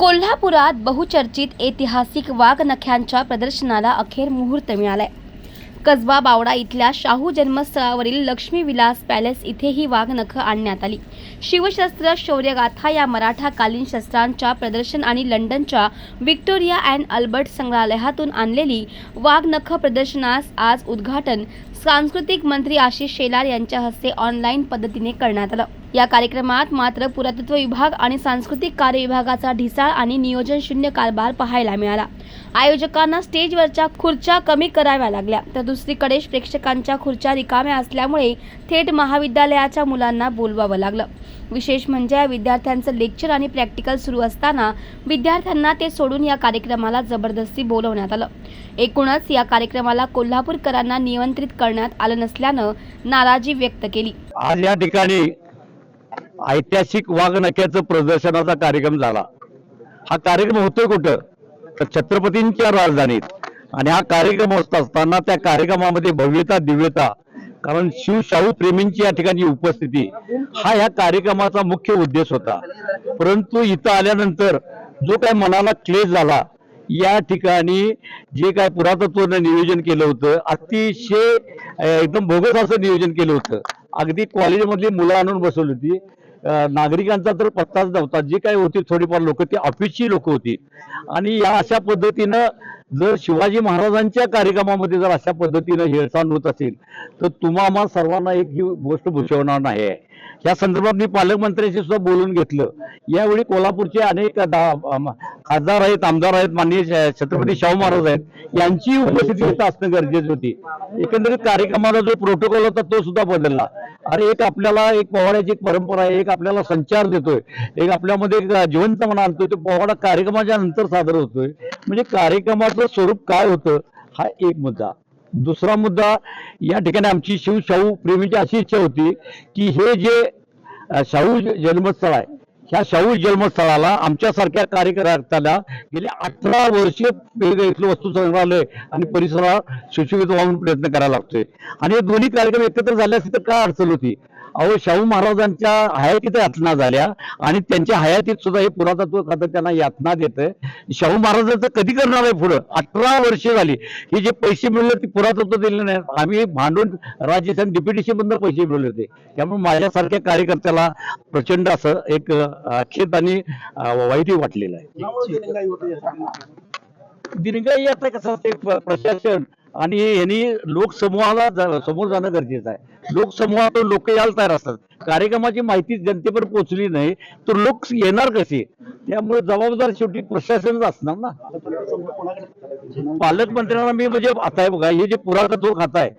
कोल्हापुरात बहुचर्चित ऐतिहासिक वाघनख्यांच्या प्रदर्शनाला अखेर मुहूर्त मिळालाय. कसबा बावडा इथल्या शाहू जन्मस्थळावरील लक्ष्मी विलास पॅलेस इथे ही वाघनखं आणण्यात आली. शिवशस्त्र शौर्यगाथा या मराठाकालीन शस्त्रांच्या प्रदर्शन आणि लंडनच्या व्हिक्टोरिया अँड अल्बर्ट संग्रहालयातून आणलेली वाघनखं प्रदर्शनास आज उद्घाटन सांस्कृतिक मंत्री आशिष शेलार यांच्या हस्ते ऑनलाईन पद्धतीने करण्यात आलं. या कार्यक्रमात मात्र पुरातत्व विभाग आणि सांस्कृतिक कार्य विभागाचा ढिसाळ आणि नियोजन शून्य कारभार पाहायला मिळाला. आयोजकांना स्टेजवरच्या खुर्च्या कमी कराव्या लागल्या तर दुसरीकडे प्रेक्षकांच्या खुर्च्या रिकाम्या असल्यामुळे थेट महाविद्यालयाच्या मुलांना बोलवावं लागलं. विशेष म्हणजे या विद्यार्थ्यांचं लेक्चर आणि प्रॅक्टिकल सुरू असताना विद्यार्थ्यांना ते सोडून या कार्यक्रमाला जबरदस्ती बोलवण्यात आलं. एकूणच या कार्यक्रमाला कोल्हापूरकरांना नियंत्रित कर करण्यात आलं नसल्यानं नाराजी व्यक्त केली. आज या ठिकाणी ऐतिहासिक वाघनक्याचं प्रदर्शनाचा कार्यक्रम झाला. हा कार्यक्रम होतोय कुठं? तर छत्रपतींच्या राजधानीत. आणि हा कार्यक्रम होत असताना त्या कार्यक्रमामध्ये भव्यता दिव्यता कारण शिवशाहू प्रेमींची या ठिकाणी उपस्थिती हा या कार्यक्रमाचा मुख्य उद्देश होता. परंतु इथं आल्यानंतर जो काय मनाला क्लेश झाला या ठिकाणी जे काय पुरातत्वानं नियोजन केलं होतं अतिशय एकदम भोगस असं नियोजन केलं होतं. अगदी कॉलेजमधली मुलं आणून बसवली होती. नागरिकांचा तर पत्ताच नव्हता. जे काही होती थोडीफार लोक ती ऑफिसची लोक होती. आणि या अशा पद्धतीनं जर शिवाजी महाराजांच्या कार्यक्रमामध्ये जर अशा पद्धतीनं हेळसांड होत असेल तर तुम्हा सर्वांना एक ही गोष्ट भूषवणार नाही. आहे या संदर्भात मी पालकमंत्र्यांशी सुद्धा बोलून घेतलं. यावेळी कोल्हापूरचे अनेक खासदार आहेत आमदार आहेत माननीय छत्रपती शाहू महाराज आहेत यांची उपस्थिती इथं असणं गरजेची होती. एकंदरीत कार्यक्रमाचा जो प्रोटोकॉल होता तो सुद्धा बदलला. अरे एक आपल्याला एक पोवाड्याची एक परंपरा आहे एक आपल्याला संचार देतोय एक आपल्यामध्ये एक जिवंतपणा आणतोय तो पोवाडा कार्यक्रमाच्या नंतर सादर होतोय. म्हणजे कार्यक्रमाचं स्वरूप काय होतं हा एक मुद्दा. दुसरा मुद्दा या ठिकाणी आमची शिवशाहू प्रेमीची अशी इच्छा होती की हे जे शाहू जन्मस्थळ आहे ह्या शाहू जन्मस्थळाला आमच्यासारख्या कार्यकर्त्याला गेले अठरा वर्ष इथलं वस्तू संग्रहालय आणि परिसराला सुशोभित व्हावून प्रयत्न करायला लागतोय. आणि हे दोन्ही कार्यक्रम एकत्र झाले असते तर काय अडचण होती? अहो शाहू महाराजांच्या हयातीत यातना झाल्या आणि त्यांच्या हयातीत सुद्धा हे पुरातत्व खातं त्यांना यातना देत शाहू महाराजांचं कधी करणार आहे पुढं? अठरा वर्ष झाली. हे जे पैसे मिळले ते पुरातत्व दिले नाही. आम्ही भांडून राज्य डिप्युटेशन मधून पैसे मिळवले होते. त्यामुळे माझ्यासारख्या कार्यकर्त्याला प्रचंड असं एक खेद आणि वाईटही वाटलेलं आहे. दिनगाई आता कसं असते प्रशासन आणि यांनी लोकसमूहाला जा- समोर जाणं गरजेचं आहे. लोकसमूहातून लोक यायला तयार असतात. कार्यक्रमाची माहिती जनतेपर्यंत पोहोचली नाही तर लोक येणार कसे? त्यामुळे जबाबदार शेवटी प्रशासनच असणार ना. पालकमंत्र्यांना मी म्हणजे आता आहे बघा हे जे पुरातत्व खातं आहे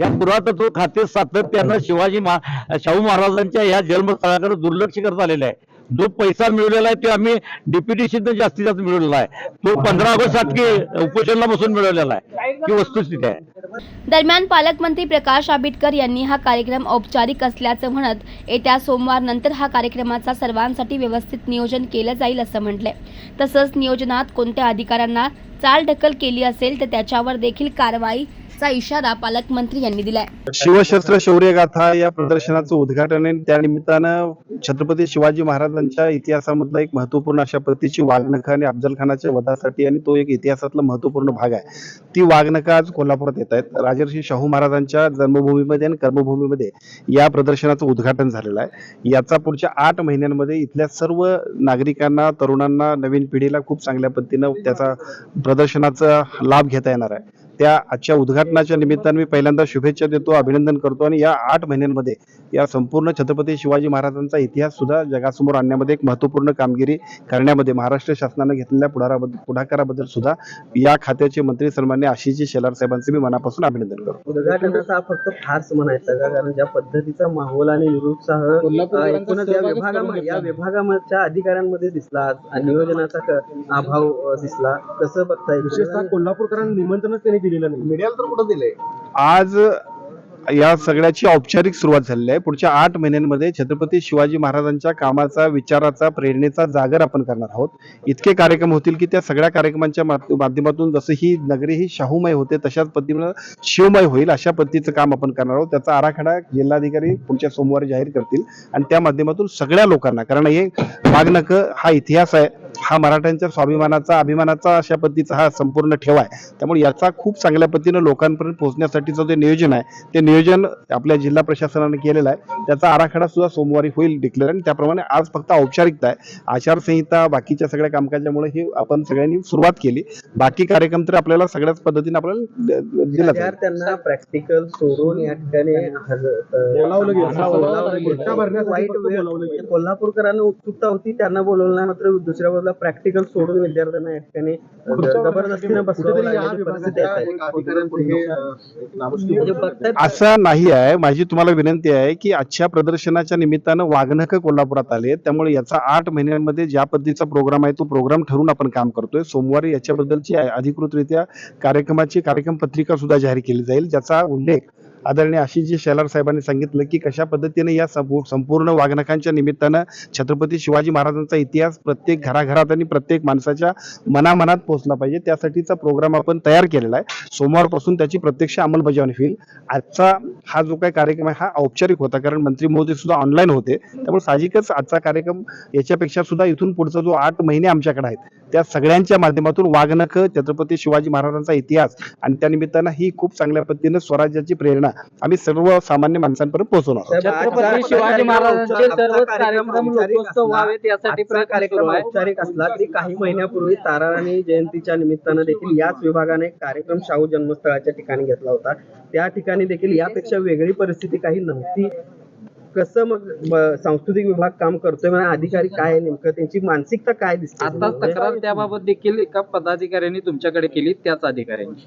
या पुरातत्व खाते सातत्यानं शिवाजी महा शाहू महाराजांच्या या जन्मस्थळाकडे दुर्लक्ष करत आलेलं आहे. जो पैसा मिळवलेला आहे ते आम्ही डेप्युटेशन जास्तीत जास्त मिळवलेला आहे. तो पंधरा ऑगस्टसाठी उपोषणला बसून मिळवलेला आहे. ही वस्तुस्थिती आहे. दरम्यान पालकमंत्री प्रकाश आंबेडकर यांनी हा कार्यक्रम औपचारिक असल्याचं म्हणत येत्या सोमवार नंतर हा कार्यक्रमाचा सर्वांसाठी व्यवस्थित नियोजन केलं जाईल असं म्हटलंय. तसंच नियोजनात कोणत्या अधिकाऱ्यांना चालढकल केली असेल तर त्याच्यावर देखील कारवाई असा इशारा पालकमंत्री यांनी दिलाय. शिवशस्त्र शौर्यगाथा या प्रदर्शनाचं उद्घाटन आहे त्या छत्रपती शिवाजी महाराजांच्या इतिहासामधला एक महत्त्वपूर्ण अशा पद्धतीची वाघनखा आणि अफजल खानाच्या वधासाठी आणि तो एक इतिहासातला महत्त्वपूर्ण भाग आहे. ती वाघनखा आज कोल्हापुरात येत आहेत. राजर्षी शाहू महाराजांच्या जन्मभूमीमध्ये आणि कर्मभूमीमध्ये या प्रदर्शनाचं उद्घाटन झालेलं आहे. याचा पुढच्या आठ महिन्यांमध्ये इथल्या सर्व नागरिकांना तरुणांना नवीन पिढीला खूप चांगल्या पद्धतीनं त्याचा प्रदर्शनाचा लाभ घेता येणार आहे. त्या आजच्या उद्घाटनाच्या निमित्तानं मी पहिल्यांदा शुभेच्छा देतो अभिनंदन करतो आणि या आठ महिन्यांमध्ये या संपूर्ण छत्रपती शिवाजी महाराजांचा इतिहास सुद्धा जगासमोर आणण्यामध्ये एक महत्त्वपूर्ण कामगिरी करण्यामध्ये महाराष्ट्र शासनानं घेतलेल्या पुढाराबद्दल पुढाकाराबद्दल सुद्धा या खात्याचे मंत्री सन्मान्य आशिषजी शेलार साहेबांचे मी मनापासून अभिनंदन करतो. उद्घाटनाचा फक्त फार्स म्हणायचा का कारण ज्या पद्धतीचा माहोल आणि निरुत्साह अ, एकूणच या विभागामध्ये या विभागाच्या अधिकाऱ्यांमध्ये दिसला आज आणि नियोजनाचा अभाव दिसला कसं बघता येईल. विशेषतः कोल्हापूरकरांना निमंत्रणच त्यांनी दिलेला नाही. मीडियाला तर कुठं दिलंय? आज या सगळ्याची औपचारिक सुरुवात झालेली आहे. पुढच्या आठ महिन्यांमध्ये छत्रपती शिवाजी महाराजांच्या कामाचा विचाराचा प्रेरणेचा जागर आपण करणार आहोत. इतके कार्यक्रम होतील की त्या सगळ्या कार्यक्रमांच्या माध्यमातून जसं ही नगरी ही शाहूमय होते तशाच पद्धतीनं शिवमय होईल अशा पद्धतीचं काम आपण करणार आहोत. त्याचा आराखडा जिल्हाधिकारी पुढच्या सोमवारी जाहीर करतील. आणि त्या माध्यमातून सगळ्या लोकांना कारण हे वाघनख हा इतिहास आहे. हा मराठ्यांच्या स्वाभिमानाचा अभिमानाचा अशा पद्धतीचा हा संपूर्ण ठेवा आहे. त्यामुळे याचा खूप चांगल्या पद्धतीनं लोकांपर्यंत पोहोचण्यासाठीचं जे नियोजन आहे ते नियोजन आपल्या जिल्हा प्रशासनाने केलेलं आहे. त्याचा आराखडा सुद्धा सोमवारी होईल डिक्लेअर आणि त्याप्रमाणे आज फक्त औपचारिकता आहे. आचारसंहिता बाकीच्या सगळ्या कामकाजामुळे ही आपण सगळ्यांनी सुरुवात केली. बाकी कार्यक्रम तर आपल्याला सगळ्याच पद्धतीने आपल्याला दिला विद्यार्थ्यांना प्रॅक्टिकल सोडून या ठिकाणी. हा. म्हणजे कोल्हापूरकरांना उत्सुकता होती त्यांना बोलवलं मात्र दुसऱ्या बाजूला प्रॅक्टिकल सोडून विद्यार्थ्यांना ठिकाणी जबरदस्तीने हे, म्हणजे असं नाही आहे. माझी तुम्हाला विनंती आहे की आजच्या प्रदर्शनाच्या निमित्तानं वाघनख कोल्हापुरात आले त्यामुळे याचा आठ महिन्यांमध्ये ज्या पद्धतीचा प्रोग्राम आहे तो प्रोग्राम ठरवून आपण काम करतोय. सोमवारी याच्याबद्दलची अधिकृतरित्या कार्यक्रमाची कार्यक्रम पत्रिका सुद्धा जाहीर केली जाईल ज्याचा उल्लेख आदरणीय आशिषजी शेलार साहेबांनी सांगितलं की कशा पद्धतीने या संपूर्ण वाघनखांच्या निमित्तानं छत्रपती शिवाजी महाराजांचा इतिहास प्रत्येक घराघरात आणि प्रत्येक माणसाच्या मनामनात पोहोचला पाहिजे. त्यासाठीचा प्रोग्राम आपण तयार केलेला आहे. सोमवारपासून त्याची प्रत्यक्ष अंमलबजावणी होईल. आजचा हा जो काही कार्यक्रम आहे हा औपचारिक होता कारण मंत्री मोदी सुद्धा ऑनलाईन होते. त्यामुळे साहजिकच आजचा कार्यक्रम याच्यापेक्षा सुद्धा इथून पुढचा जो आठ महिने आमच्याकडे आहेत त्या सगळ्यांच्या माध्यमातून वाघनख छत्रपती शिवाजी महाराजांचा इतिहास आणि त्या निमित्तानं ही खूप चांगल्या पद्धतीनं स्वराज्याची प्रेरणा आम्ही सर्व सामान्य माणसांपर्यंत पोहोचवणार आहोत. छत्रपती शिवाजी महाराजांचे सर्वच कार्यक्रम लोकोत्सव व्हावेत यासाठी कार्यक्रम औपचारिक असला तरी काही महिन्यापूर्वी ताराराणी जयंतीच्या निमित्तानं देखील याच विभागाने कार्यक्रम शाहू जन्मस्थळाच्या ठिकाणी घेतला होता. त्या ठिकाणी देखील यापेक्षा वेगळी परिस्थिती काही नव्हती. कसं मग सांस्कृतिक विभाग काम करतोय म्हणजे अधिकारी काय आहे नेमकं? त्यांची मानसिकता काय दिसते? आता तक्रार त्याबाबत देखील एका पदाधिकाऱ्यांनी तुमच्याकडे केली त्याच अधिकाऱ्यांनी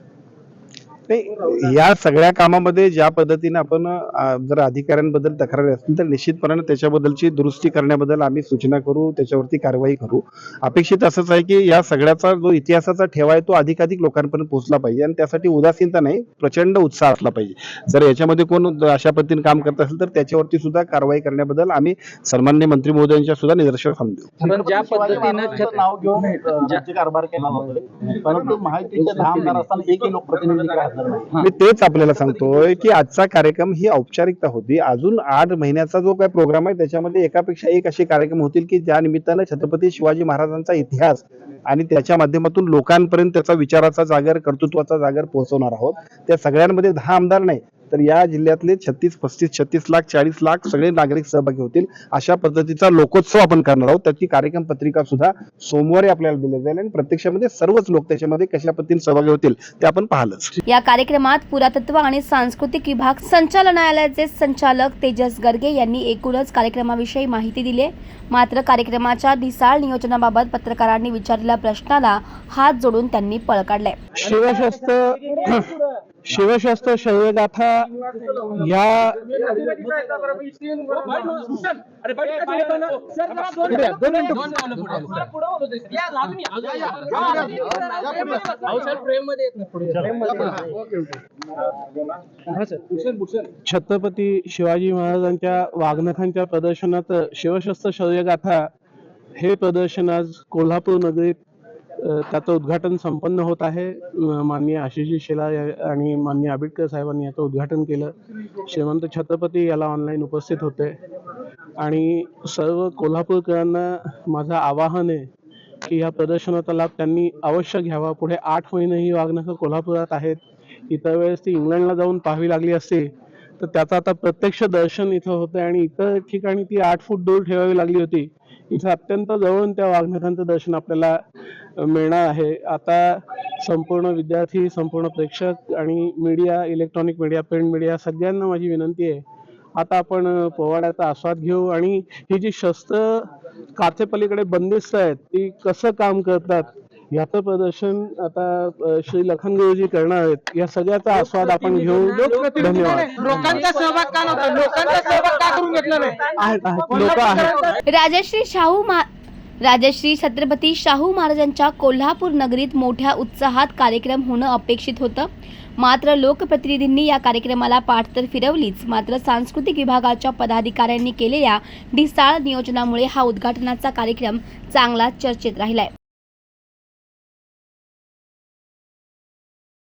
नाही या सगळ्या कामामध्ये ज्या पद्धतीने आपण अं, जर अधिकाऱ्यांबद्दल तक्रारी असतील तर निश्चितपणे त्याच्याबद्दलची दुरुस्ती करण्याबद्दल आम्ही सूचना करू त्याच्यावरती कारवाई करू. अपेक्षित असंच आहे की या सगळ्याचा जो इतिहासाचा ठेवा आहे तो अधिकाधिक लोकांपर्यंत पोहोचला पाहिजे आणि त्यासाठी उदासीनता नाही प्रचंड उत्साह असला पाहिजे. जर याच्यामध्ये कोण अशा पद्धतीने काम करत असेल तर त्याच्यावरती सुद्धा कारवाई करण्याबद्दल आम्ही सन्मान्य मंत्री महोदयांच्या सुद्धा देऊ. पण ज्या पद्धतीनं नाव घेऊन कारभार केला परंतु एकही लोकप्रतिनिधी मी तेच आपल्याला सांगतोय की आजचा कार्यक्रम ही औपचारिकता होती. अजून आठ महिन्याचा जो काही प्रोग्राम आहे त्याच्यामध्ये एकापेक्षा एक असे कार्यक्रम होतील की ज्या निमित्तानं छत्रपती शिवाजी महाराजांचा इतिहास आणि त्याच्या माध्यमातून लोकांपर्यंत त्याचा विचाराचा जागर कर्तृत्वाचा जागर पोहोचवणार आहोत. त्या सगळ्यांमध्ये दहा आमदार नाही तर या जिल्ह्यातले छत्तीस पस्तीस छत्तीस लाख चाळीस लाख सगळे नागरिक सहभागी होतील. अशा पद्धतीचा लोकोत्सव आपण करणार आहोत. त्याची कार्यक्रम पत्रिका सुद्धा सोमवारी आपल्याला दिली जाईल आणि प्रत्यक्षामध्ये सर्वच लोक त्याच्यामध्ये कशा पद्धतीने सहभागी होतील ते आपण पाहिलंच. या कार्यक्रमात पुरातत्व आणि सांस्कृतिक विभाग संचालनालयाचे संचालक तेजस गर्गे यांनी एकूणच कार्यक्रमाविषयी माहिती दिली. मात्र कार्यक्रमाच्या ढिसाळ नियोजनाबाबत पत्रकारांनी विचारलेल्या प्रश्नाला हात जोडून त्यांनी पळ काढलाय. शिवशस्त्र शिवशस्त्र शैवगाथा या छत्रपती शिवाजी महाराजांच्या वाघनखांच्या प्रदर्शनात शिवशस्त्र शौर्यगाथा हे प्रदर्शन आज कोल्हापूर नगरीत त्याचं उद्घाटन संपन्न होत आहे. माननीय आशिषजी शेला या- आणि माननीय आंबेडकर साहेबांनी याचं उद्घाटन केलं. श्रीमंत छत्रपती याला ऑनलाईन उपस्थित होते. आणि सर्व कोल्हापूरकरांना माझं आवाहन आहे की या प्रदर्शनाचा लाभ त्यांनी अवश्य घ्यावा. पुढे आठ महिने ही वागणं कोल्हापुरात आहेत. इतर वेळेस ती इंग्लंडला जाऊन पाहावी लागली असते. तर त्याचं आता प्रत्यक्ष दर्शन इथं होतं आणि इतर ठिकाणी ती आठ फूट दूर ठेवावी लागली होती. इथं अत्यंत जवळून त्या वाघनखांचं दर्शन आपल्याला मिळणार आहे. आता संपूर्ण विद्यार्थी संपूर्ण प्रेक्षक आणि media electronic media print media सगळ्यांना माझी विनंती आहे. आता आपण पोवाड्याचा आस्वाद घेऊ आणि ही जी शस्त्र काचेपलीकडे बंदिस्त आहेत ती कसं काम करतात याचं प्रदर्शन आता श्री लखन गुरुजी करणार आहेत. या सगळ्याचा आस्वाद आपण घेऊ धन्यवाद. लोकांचा सहभाग का नव्हता? लोकांचा सहभाग का करून घेतला नाही? आहेत आहेत. लोक आहेत. राजश्री शाहू राजश्री छत्रपती शाहू महाराजांच्या कोल्हापूर नगरीत मोठ्या उत्साहात कार्यक्रम होणं अपेक्षित होतं. मात्र लोकप्रतिनिधींनी या कार्यक्रमाला पाठ तर फिरवलीच. मात्र सांस्कृतिक विभागाच्या पदाधिकाऱ्यांनी केलेल्या ढिसाळ नियोजनामुळे हा उद्घाटनाचा कार्यक्रम चांगला चर्चेत राहिलाय.